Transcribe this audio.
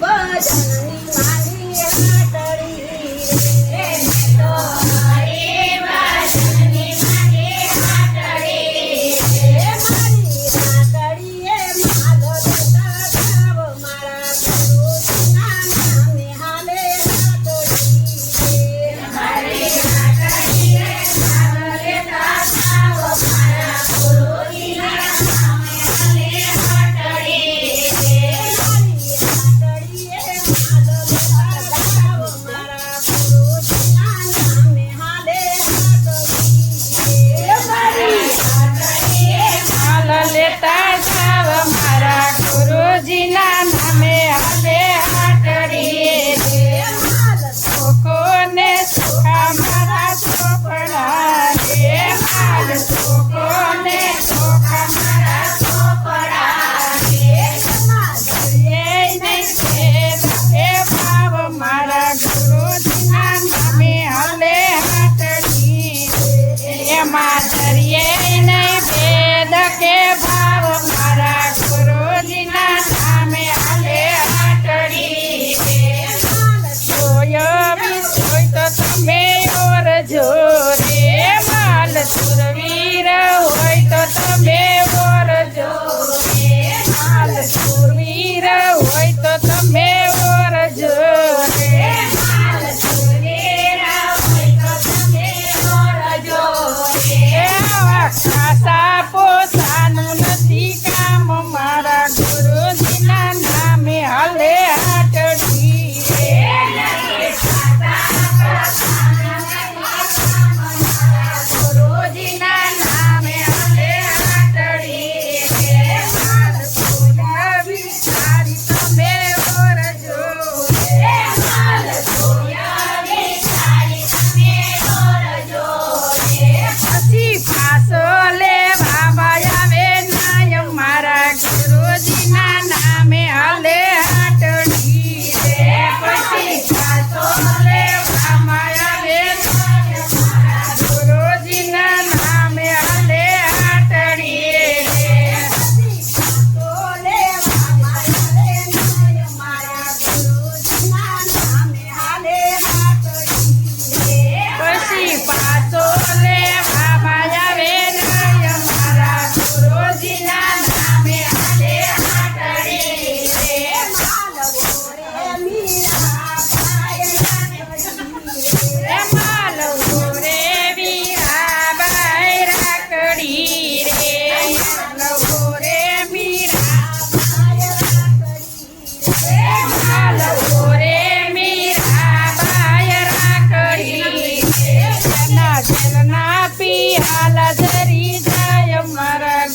But. que para mí. Dale. જેલના પિયાલ જરી જાય મારા